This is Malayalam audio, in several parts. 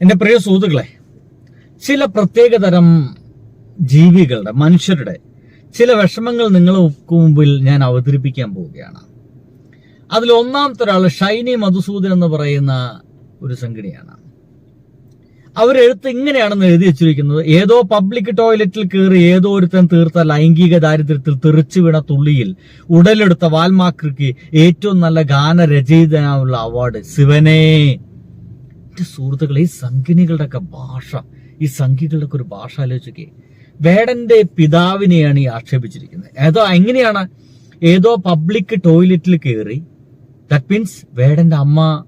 എന്റെ പ്രിയ സുഹൃത്തുക്കളെ ചില പ്രത്യേകതരം ജീവികളുടെ മനുഷ്യരുടെ ചില വിഷമങ്ങൾ നിങ്ങൾക്ക് മുമ്പിൽ ഞാൻ അവതരിപ്പിക്കാൻ പോവുകയാണ്. അതിൽ ഒന്നാമത്തെ ഒരാൾ ഷൈനി മധുസൂദൻ എന്ന് പറയുന്ന ഒരു സംഘടനയാണ് അവരെഴുത്ത് ഇങ്ങനെയാണെന്ന് എഴുതി വെച്ചിരിക്കുന്നത് ഏതോ പബ്ലിക് ടോയ്ലറ്റിൽ കയറി ഏതോ ഒരുത്തൻ തീർത്ത ലൈംഗിക ദാരിദ്ര്യത്തിൽ തെറിച്ചു വീണ തുള്ളിയിൽ ഉടലെടുത്ത വാൽമാക്രിക്ക് ഏറ്റവും നല്ല ഗാനരചയിതാനുള്ള അവാർഡ് ശിവനേ. എന്റെ സുഹൃത്തുക്കളെ ഈ സംഘിനികളുടെയൊക്കെ ഭാഷ ഈ സംഘികളുടെയൊക്കെ ഒരു ഭാഷ ആലോചിക്കേ വേടന്റെ പിതാവിനെയാണ് ഈ ആക്ഷേപിച്ചിരിക്കുന്നത്. ഏതോ എങ്ങനെയാണ്? ഏതോ പബ്ലിക് ടോയ്ലറ്റിൽ കയറി. ദാറ്റ് മീൻസ് വേടന്റെ അമ്മ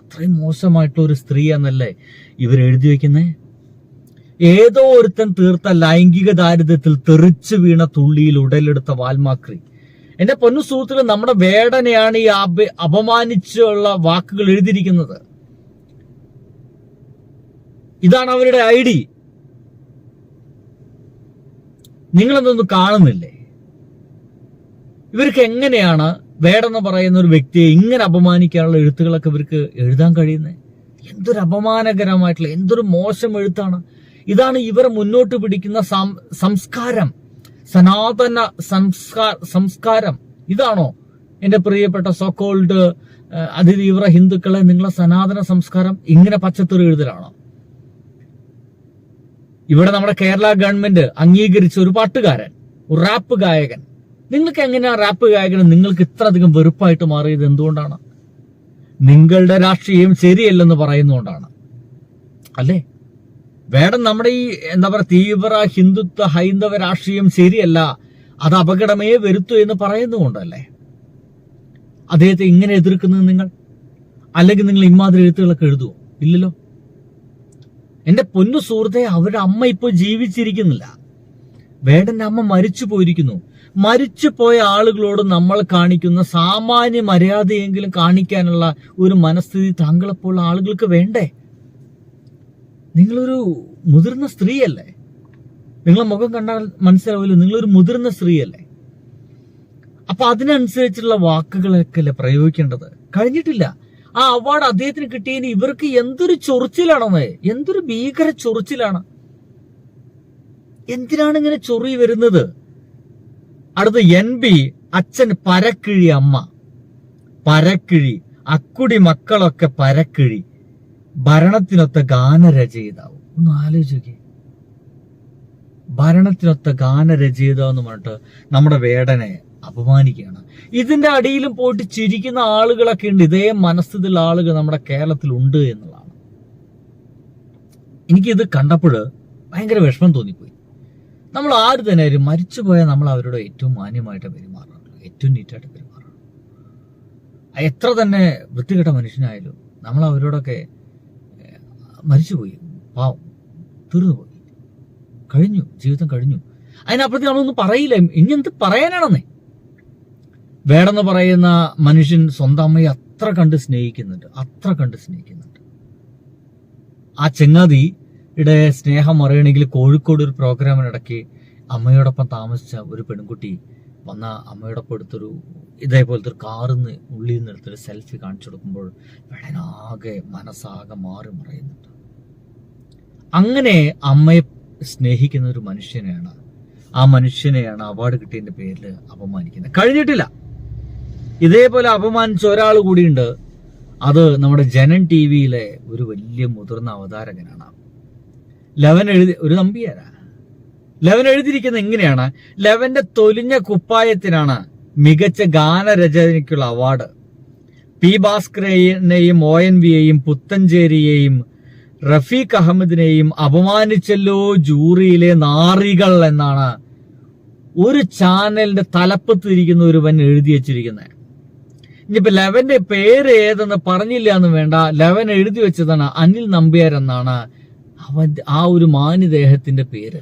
അത്രയും മോശമായിട്ടുള്ള ഒരു സ്ത്രീയാന്നല്ലേ ഇവർ എഴുതി വെക്കുന്നേ? ഏതോ ഒരുത്തൻ തീർത്ത ലൈംഗിക ദാരിദ്ര്യത്തിൽ തെറിച്ചു വീണ തുള്ളിയിൽ ഉടലെടുത്ത വാൽമാക്രി. എന്റെ പൊന്നു സുഹൃത്തുക്കൾ നമ്മുടെ വേടനെയാണ് ഈ അപമാനിച്ചുള്ള വാക്കുകൾ എഴുതിയിരിക്കുന്നത്. ഇതാണ് അവരുടെ ഐ ഡി നിങ്ങളെന്തൊന്നും കാണുന്നില്ലേ? ഇവർക്ക് എങ്ങനെയാണ് വേടെന്ന് പറയുന്ന ഒരു വ്യക്തിയെ ഇങ്ങനെ അപമാനിക്കാനുള്ള എഴുത്തുകളൊക്കെ ഇവർക്ക് എഴുതാൻ കഴിയുന്നത് എന്തൊരു അപമാനകരമായിട്ടുള്ള എന്തൊരു മോശം എഴുത്താണ്. ഇതാണ് ഇവർ മുന്നോട്ട് പിടിക്കുന്ന സംസ്കാരം. സനാതന സംസ്കാര സംസ്കാരം. ഇതാണോ എന്റെ പ്രിയപ്പെട്ട സോക്കോൾഡ് അതിതീവ്ര ഹിന്ദുക്കളെ നിങ്ങളെ സനാതന സംസ്കാരം ഇങ്ങനെ പച്ചത്തെറി എഴുതലാണോ? ഇവിടെ നമ്മുടെ കേരള ഗവൺമെന്റ് അംഗീകരിച്ച ഒരു പാട്ടുകാരൻ ഒരു റാപ്പ് ഗായകൻ. നിങ്ങൾക്ക് എങ്ങനെയാ റാപ്പ് ഗായകന് നിങ്ങൾക്ക് ഇത്ര അധികം വെറുപ്പായിട്ട് മാറിയത് എന്തുകൊണ്ടാണ്? നിങ്ങളുടെ രാഷ്ട്രീയം ശരിയല്ലെന്ന് പറയുന്നതുകൊണ്ടാണ്. അല്ലേ? വേടം നമ്മുടെ ഈ എന്താ പറയുക തീവ്ര ഹിന്ദുത്വ ഹൈന്ദവ രാഷ്ട്രീയം ശരിയല്ല അത് അപകടമേ വരുത്തു എന്ന് പറയുന്നുകൊണ്ടല്ലേ അദ്ദേഹത്തെ ഇങ്ങനെ എതിർക്കുന്നത് നിങ്ങൾ? അല്ലെങ്കിൽ നിങ്ങൾ ഇമാതിരി എഴുത്തുകളൊക്കെ എഴുതുമോ ഇല്ലല്ലോ. എന്റെ പൊന്നു സുഹൃത്തെ അവരുടെ അമ്മ ഇപ്പോൾ ജീവിച്ചിരിക്കുന്നില്ല. വേടന്റെ അമ്മ മരിച്ചു പോയിരിക്കുന്നു. മരിച്ചു പോയ ആളുകളോട് നമ്മൾ കാണിക്കുന്ന സാമാന്യ മര്യാദയെങ്കിലും കാണിക്കാനുള്ള ഒരു മനസ്ഥിതി താങ്കളെപ്പോലുള്ള ആളുകൾക്ക് വേണ്ടേ? നിങ്ങളൊരു മുതിർന്ന സ്ത്രീയല്ലേ? നിങ്ങളെ മുഖം കണ്ടാൽ മനസ്സിലാവില്ല നിങ്ങളൊരു മുതിർന്ന സ്ത്രീയല്ലേ? അപ്പൊ അതിനനുസരിച്ചുള്ള വാക്കുകളൊക്കെ അല്ലേ പ്രയോഗിക്കേണ്ടത്? കഴിഞ്ഞിട്ടില്ല. ആ അവാർഡ് അദ്ദേഹത്തിന് കിട്ടിയതിന് ഇവർക്ക് എന്തൊരു ചൊറിച്ചിലാണെന്ന്. എന്തൊരു ഭീകര ചൊറിച്ചിലാണ്. എന്തിനാണ് ഇങ്ങനെ ചൊറി വരുന്നത്? അടുത്ത എൻ ബി അച്ഛൻ പരക്കിഴി അമ്മ. പരക്കിഴി അക്കുടി മക്കളൊക്കെ പരക്കിഴി. ഭരണത്തിനൊത്ത ഗാനരചയിതാവും. ഒന്ന് ആലോചിക്കേ ഭരണത്തിനൊത്ത ഗാനരചയിതാവെന്ന് പറഞ്ഞിട്ട് നമ്മുടെ വേടനെ അപമാനിക്കുകയാണ്. ഇതിന്റെ അടിയിലും പോയിട്ട് ചിരിക്കുന്ന ആളുകളൊക്കെ ഉണ്ട്. ഇതേ മനസ്ഥിതിയുള്ള ആളുകൾ നമ്മുടെ കേരളത്തിൽ ഉണ്ട് എന്നുള്ളതാണ്. എനിക്കിത് കണ്ടപ്പോൾ ഭയങ്കര വിഷമം തോന്നിപ്പോയി. നമ്മൾ ആര് തന്നെ ആരും മരിച്ചു പോയാൽ നമ്മൾ അവരോട് ഏറ്റവും മാന്യമായിട്ട് പെരുമാറണം ഏറ്റവും നീറ്റായിട്ട് പെരുമാറണം എത്ര തന്നെ വൃത്തികെട്ട മനുഷ്യനായാലും നമ്മൾ അവരോടൊക്കെ മരിച്ചുപോയി. പാവം. തീർന്നുപോയി. കഴിഞ്ഞു. ജീവിതം കഴിഞ്ഞു. അതിനപ്പുറത്തേക്ക് നമ്മളൊന്നും പറയില്ല. ഇനി എന്ത് പറയാനാണെന്നേ? വേടെന്ന് പറയുന്ന മനുഷ്യൻ സ്വന്തം അമ്മയെ അത്ര കണ്ട് സ്നേഹിക്കുന്നുണ്ട്. അത്ര കണ്ട് സ്നേഹിക്കുന്നുണ്ട്. ആ ചെങ്ങാതിയുടെ സ്നേഹം അറിയണമെങ്കിൽ കോഴിക്കോട് ഒരു പ്രോഗ്രാമിനിടയ്ക്ക് അമ്മയോടൊപ്പം താമസിച്ച ഒരു പെൺകുട്ടി വന്ന അമ്മയോടൊപ്പം എടുത്തൊരു ഇതേപോലത്തെ ഒരു കാറിന്ന് ഉള്ളിൽ നിന്ന് എടുത്തൊരു സെൽഫി കാണിച്ചു കൊടുക്കുമ്പോൾ വേടനാകെ മനസ്സാകെ മാറി മറയുന്നുണ്ട്. അങ്ങനെ അമ്മയെ സ്നേഹിക്കുന്ന ഒരു മനുഷ്യനെയാണ് ആ മനുഷ്യനെയാണ് അവാർഡ് കിട്ടിയതിന്റെ പേരിൽ അപമാനിക്കുന്നത്. കഴിഞ്ഞിട്ടില്ല. ഇതേപോലെ അപമാനിച്ച ഒരാൾ കൂടിയുണ്ട്. അത് നമ്മുടെ ജനൻ ടി വിയിലെ ഒരു വലിയ മുതിർന്ന അവതാരകനാണ്. ലവൻ എഴുതി ഒരു നമ്പിയാരാ? ലവൻ എഴുതിയിരിക്കുന്നത് എങ്ങനെയാണ്? ലെവന്റെ തൊലിഞ്ഞ കുപ്പായത്തിനാണ് മികച്ച ഗാനരചനയ്ക്കുള്ള അവാർഡ് പി ഭാസ്കരനെയും ഒ എൻ വിയെയും പുത്തഞ്ചേരിയെയും റഫീഖ് അഹമ്മദിനെയും അപമാനിച്ചല്ലോ ജൂറിയിലെ നാറികൾ എന്നാണ് ഒരു ചാനലിന്റെ തലപ്പത്തിരിക്കുന്ന ഒരുവൻ എഴുതി വെച്ചിരിക്കുന്നത്. ഇനിയിപ്പോ ലെവന്റെ പേര് ഏതെന്ന് പറഞ്ഞില്ല എന്ന് വേണ്ട. ലെവൻ എഴുതി വെച്ചതാണ് അനിൽ നമ്പ്യാർ എന്നാണ് അവൻ ആ ഒരു മാന്യദേഹത്തിന്റെ പേര്.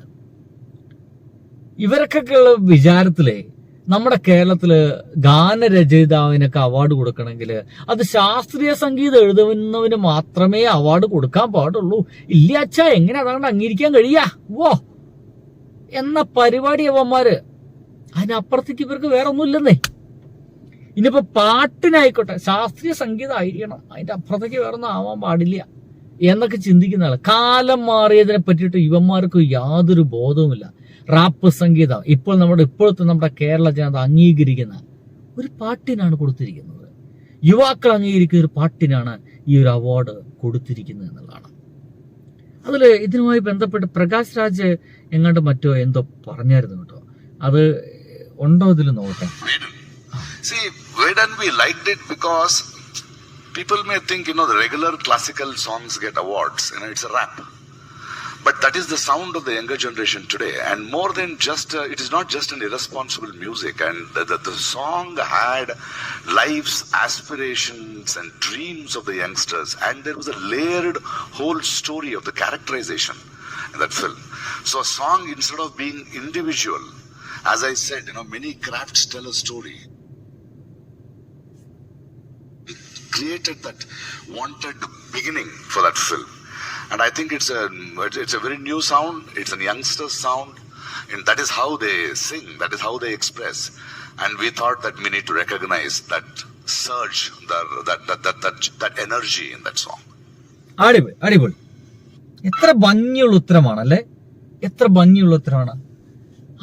ഇവരൊക്കെ ഉള്ള വിചാരത്തിലേ നമ്മുടെ കേരളത്തിൽ ഗാനരചയിതാവിനൊക്കെ അവാർഡ് കൊടുക്കണമെങ്കിൽ അത് ശാസ്ത്രീയ സംഗീതം എഴുതുന്നവന് മാത്രമേ അവാർഡ് കൊടുക്കാൻ പാടുള്ളൂ. ഇല്ല അച്ഛാ എങ്ങനെ അതാണ്ട് അംഗീകരിക്കാൻ കഴിയാ? വോ. എന്ന പരിപാടി അവന്മാര്. അതിനപ്പുറത്തേക്ക് ഇവർക്ക് വേറെ ഒന്നുമില്ലെന്നേ ഇനിയിപ്പോ പാട്ടിനായിക്കോട്ടെ ശാസ്ത്രീയ സംഗീതം ആയിരിക്കണം അതിന്റെ അപ്പുറത്തേക്ക് വേറെ ഒന്നും ആവാൻ പാടില്ല എന്നൊക്കെ ചിന്തിക്കുന്ന ആൾ. കാലം മാറിയതിനെ പറ്റിയിട്ട് യുവന്മാർക്ക് യാതൊരു ബോധവുമില്ല. റാപ്പ് സംഗീതം ഇപ്പോൾ നമ്മുടെ ഇപ്പോഴത്തെ നമ്മുടെ കേരള ജനത അംഗീകരിക്കുന്ന ഒരു പാട്ടിനാണ് കൊടുത്തിരിക്കുന്നത്. യുവാക്കൾ അംഗീകരിക്കുന്ന ഒരു പാട്ടിനാണ് ഈ ഒരു അവാർഡ് കൊടുത്തിരിക്കുന്നത് എന്നുള്ളതാണ്. അതിൽ ഇതിനുമായി ബന്ധപ്പെട്ട് പ്രകാശ് രാജ് എങ്ങാണ്ട് മറ്റോ എന്തോ പറഞ്ഞായിരുന്നു കേട്ടോ. അത് ഉണ്ടോ ഇതിൽ നോക്കട്ടെ. Vedan, we liked it because people may think, you know, the regular classical songs get awards, you know, it's a rap. But that is the sound of the younger generation today. And more than just, uh, it is not just an irresponsible music. And the, the, the song had life's aspirations and dreams of the youngsters. And there was a layered whole story of the characterization in that film. So a song, instead of being individual, as I said, you know, many crafts tell a story. Created that wanted beginning for that film. And I think it's a it's a very new sound. It's a youngster sound, and that is how they sing. That is how they express. And we thought that we need to recognize that surge, that that that that, that, that energy in that song. എത്ര ഭംഗിയുള്ള ഉത്തരമാണ് അല്ലേ എത്ര ഭംഗിയുള്ള ഉത്തരമാണ്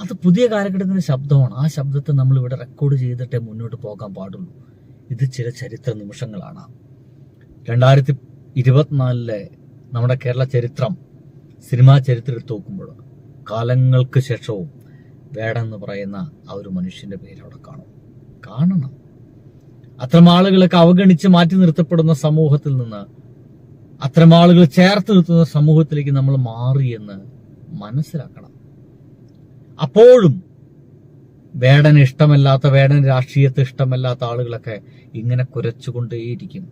അത് പുതിയ കാലഘട്ടത്തിന്റെ ശബ്ദമാണ് ആ ശബ്ദത്തെ നമ്മൾ ഇവിടെ റെക്കോർഡ് ചെയ്തിട്ടേ മുന്നോട്ട് പോകാൻ പാടുള്ളൂ ഇത് ചില ചരിത്ര നിമിഷങ്ങളാണ്. രണ്ടായിരത്തി ഇരുപത്തിനാലിലെ നമ്മുടെ കേരള ചരിത്രം സിനിമാ ചരിത്രം എടുത്ത് നോക്കുമ്പോൾ കാലങ്ങൾക്ക് ശേഷവും വേടെന്ന് പറയുന്ന ആ ഒരു മനുഷ്യന്റെ പേര് അവിടെ കാണും. കാണണം. അത്തരം ആളുകളൊക്കെ അവഗണിച്ച് മാറ്റി നിർത്തപ്പെടുന്ന സമൂഹത്തിൽ നിന്ന് അത്തരം ആളുകൾ ചേർത്ത് നിർത്തുന്ന സമൂഹത്തിലേക്ക് നമ്മൾ മാറിയെന്ന് മനസ്സിലാക്കണം. അപ്പോഴും വേടന് ഇഷ്ടമല്ലാത്ത വേടൻ രാഷ്ട്രീയത്തെ ഇഷ്ടമല്ലാത്ത ആളുകളൊക്കെ ഇങ്ങനെ കുരച്ചുകൊണ്ടേയിരിക്കും.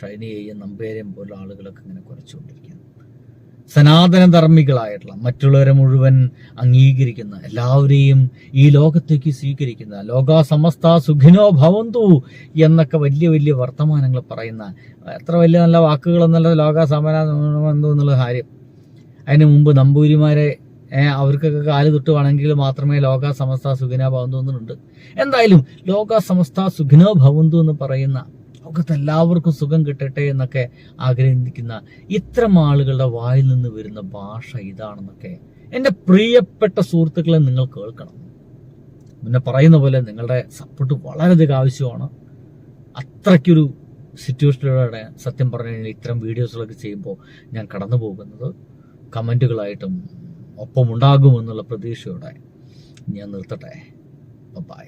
ഷൈനിയെയും നമ്പേരെയും പോലുള്ള ആളുകളൊക്കെ ഇങ്ങനെ കുരച്ചുകൊണ്ടിരിക്കും സനാതന ധർമ്മികളായിട്ടുള്ള മറ്റുള്ളവരെ മുഴുവൻ അംഗീകരിക്കുന്ന എല്ലാവരെയും ഈ ലോകത്തേക്ക് സ്വീകരിക്കുന്ന ലോക സമസ്ത സുഖിനോ ഭവന്തു എന്നൊക്കെ വലിയ വലിയ വർത്തമാനങ്ങൾ പറയുന്ന എത്ര വലിയ നല്ല വാക്കുകളെന്നുള്ള ലോക സമരമെന്തോ എന്നുള്ള കാര്യം. അതിന് മുമ്പ് നമ്പൂരിമാരെ അവർക്കൊക്കെ കാൽ തൊട്ട് വേണമെങ്കിൽ മാത്രമേ ലോക സമസ്ത സുഖിനോ ഭവന്തു എന്നുണ്ട്. എന്തായാലും ലോക സമസ്ത സുഖിനോ ഭവന്തു എന്ന് പറയുന്ന ലോകത്ത് എല്ലാവർക്കും സുഖം കിട്ടട്ടെ എന്നൊക്കെ ആഗ്രഹിക്കുന്ന ഇത്തരം ആളുകളുടെ വായിൽ നിന്ന് വരുന്ന ഭാഷ ഇതാണെന്നൊക്കെ എന്റെ പ്രിയപ്പെട്ട സുഹൃത്തുക്കളെ നിങ്ങൾ കേൾക്കണം. പിന്നെ പറയുന്ന പോലെ നിങ്ങളുടെ സപ്പോർട്ട് വളരെയധികം ആവശ്യമാണ്. അത്രയ്ക്കൊരു സിറ്റുവേഷനിലൂടെ സത്യം പറഞ്ഞു കഴിഞ്ഞാൽ ഇത്തരം വീഡിയോസുകളൊക്കെ ചെയ്യുമ്പോൾ ഞാൻ കടന്നു പോകുന്നത് കമന്റുകളായിട്ടും ഒപ്പമുണ്ടാകുമെന്നുള്ള പ്രതീക്ഷയോടെ ഞാൻ നിർത്തട്ടെ. ബൈ